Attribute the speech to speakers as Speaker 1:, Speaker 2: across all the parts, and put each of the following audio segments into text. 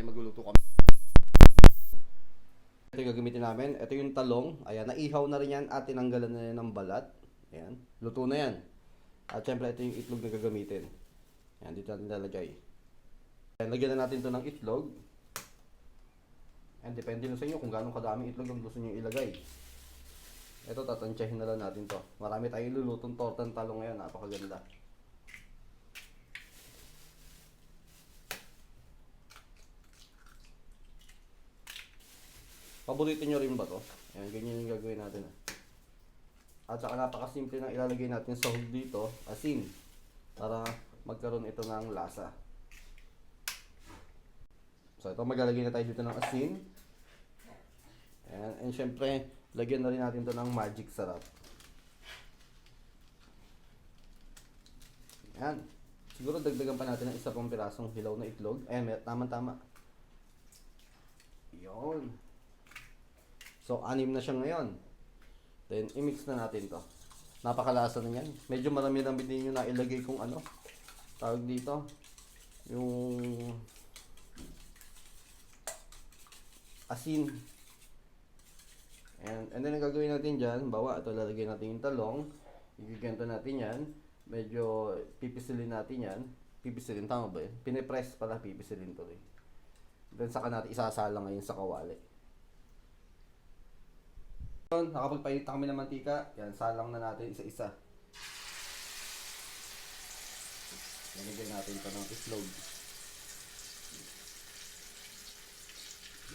Speaker 1: Siyempre, magluluto kami. Ito yung gagamitin namin. Ito yung talong. Ayan, naihaw na rin yan at tinanggalan na yan ng balat. Ayan, luto na yan. At syempre, ito yung itlog na gagamitin. Ayan, dito natin lalagay. Ayan, lagyan na natin to ng itlog. Ayan, depende na sa inyo kung gaano kadaming itlog ang gusto nyo ilagay. Ito, tatansyahin na lang natin to. Marami tayong lulutong tortang talong ngayon. Napakaganda. Paborito nyo rin ba to? Ayan, ganyan yung gagawin natin. ah. At saka napakasimple na ilalagay natin sa hog dito, asin. Para magkaroon ito ng lasa. So ito maglalagay na tayo dito ng asin. Ayan, and syempre, lagyan na rin natin to ng magic sarap. Ayan. Siguro dagdagan pa natin ng isa pang pirasong hilaw na itlog. Ayan, may tama-tama. Yun. So, anim na siya ngayon. Then, i-mix na natin to. Napakalasa na yan. Medyo marami lang din yung nailagay kung ano. Tawag dito. Yung asin. And, and then, ang gagawin natin dyan, bawa, ito lalagay natin yung talong. Igigento natin yan. Medyo pipisilin natin yan. Pipisilin, tama ba yun? Pinipress pala, pipisilin rin. Then, saka natin isasala ngayon sa kawali. Yun, nakapagpainit na kami ng mantika. Yan, salang na natin isa-isa. Lalagyan natin ito ng islog.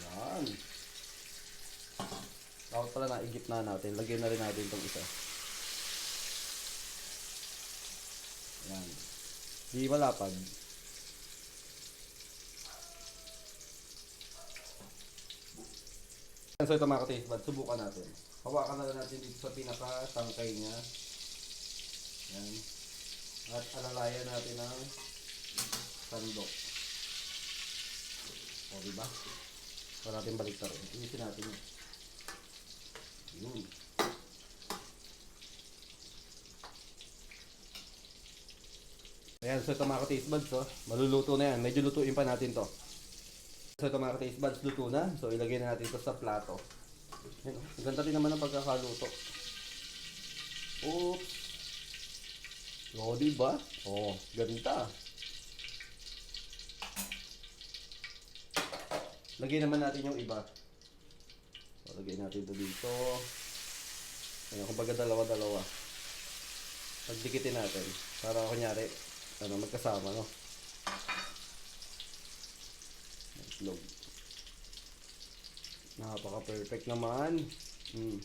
Speaker 1: Yan. Dapat pala naigip na natin. Lagyan na rin natin itong isa. Yan. Di malapad. So ito mga ka-taste buds, subukan natin. Hawakan na natin dito sa pinaka-tangkay niya. Yan. At alalayan natin ng sandok. O, diba? Para natin baliktad. Inisin natin yun. Yun. Ayan, so ito mga ka-taste buds, oh. maluluto na yan. Medyo lutuin pa natin to. So ito mga ka-taste buds, luto na. So ilagay na natin ito sa plato. Ayan, oh. Ang ganda rin naman ng pagkakaluto. Oops. O, oh, diba? Oh, ganda. Lagay naman natin yung iba. So, lagay natin ito dito. Ayan, kumbaga dalawa-dalawa. Pagdikitin natin. Para kunyari, ano, magkasama, no? Itlog. Napaka-perfect naman. Hmm.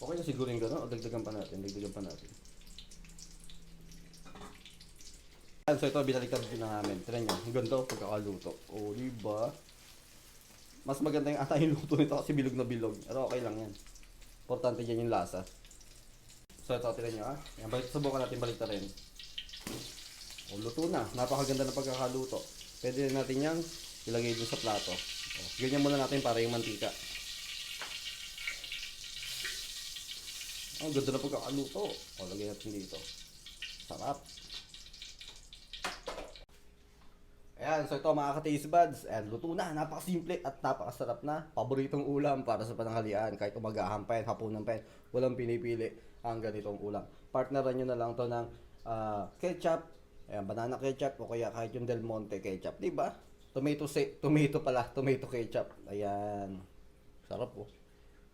Speaker 1: Okay na siguro yung gano'n. Dagdagan pa natin. Dagdagan pa natin. So ito, binaliktad din na namin. Tinan nyo, ang ganda pagkakaluto. O, di ba? Mas maganda yung ata yung luto nito kasi bilog na bilog. Pero okay lang yan. Importante dyan yung lasa. So ito, tinan nyo ah. Yan, subukan natin baliktad rin. O, luto na. Napakaganda ng pagkakaluto. Pwede na natin yang ilagay dun sa plato. O, ganyan muna natin para yung mantika. Ang ganda na pagkakaluto. O, lagay natin dito. Sarap. Ayan, so ito mga ka-taste buds. Ayan, luto na. Napakasimple at napakasarap na. Paboritong ulam para sa pananghalian. Kahit umagahan pa yan, hapunan pa yan. Walang pinipili ang ganitong ulam. Partneran nyo na lang to ng ah, ketchup. Ayan, banana ketchup o kaya kahit yung Del Monte ketchup. Diba? Tomato, se- tomato pala. Tomato ketchup. Ayan. Sarap po.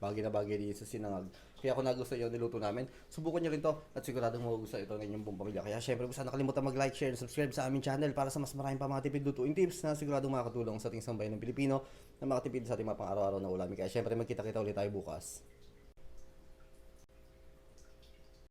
Speaker 1: Bagay na bagay din sa sinangag. Kaya kung nagustuhan nyo niluto namin, subukan nyo rin to at siguradong magugustuhan ito ng inyong buong pamilya. Kaya syempre, huwag sana nakalimutan mag-like, share, and subscribe sa aming channel para sa mas maraming pa mga tipid lutuin tips na siguradong makakatulong sa ating sambayan ng Pilipino na makatipid sa ating mga pang-araw-araw na ulamin. Kaya syempre, magkita-kita ulit tayo bukas.